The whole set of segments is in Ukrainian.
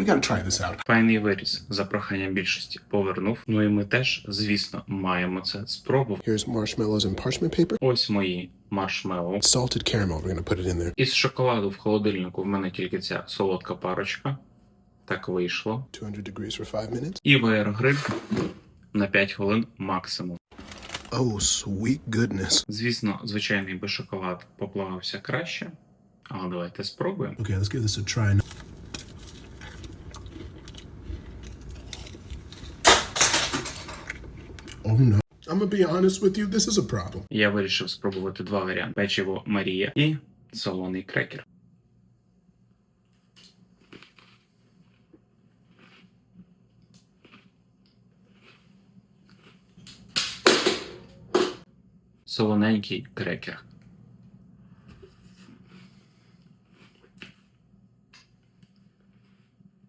We gotta try this out. Файний виріс за проханням більшості повернув. Ну і ми теж, звісно, маємо це спробувати. Here's marshmallows and parchment paper. Ось мої маршмеллоу. Salted caramel. We're gonna put it in there. Із шоколаду в холодильнику в мене тільки ця солодка парочка. Так вийшло. 200 degrees for five minutes. І VR-гриль на 5 хвилин максимум. Oh, sweet goodness. Звісно, звичайний би шоколад поплавився краще. Але давайте спробуємо. Okay, let's give this a try. Oh no. I'm gonna be honest with you, this is a problem. Я вирішив спробувати два варіанти: печиво Марія і солоний крекер. Солоненький крекер.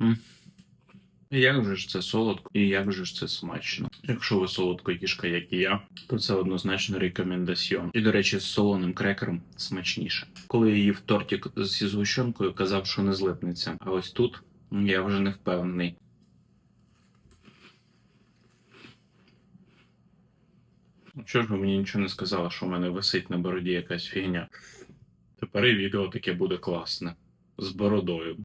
М. Як же ж це солодко і як же ж це смачно. Якщо ви солодкоїжка, як і я, то це однозначно рекомендаціон. І, до речі, з солоним крекером смачніше. Коли я їв тортик зі згущенкою, казав, що не злипнеться. А ось тут я вже не впевнений. Чого ж ви мені нічого не сказали, що в мене висить на бороді якась фігня? Тепер і відео таке буде класне. З бородою.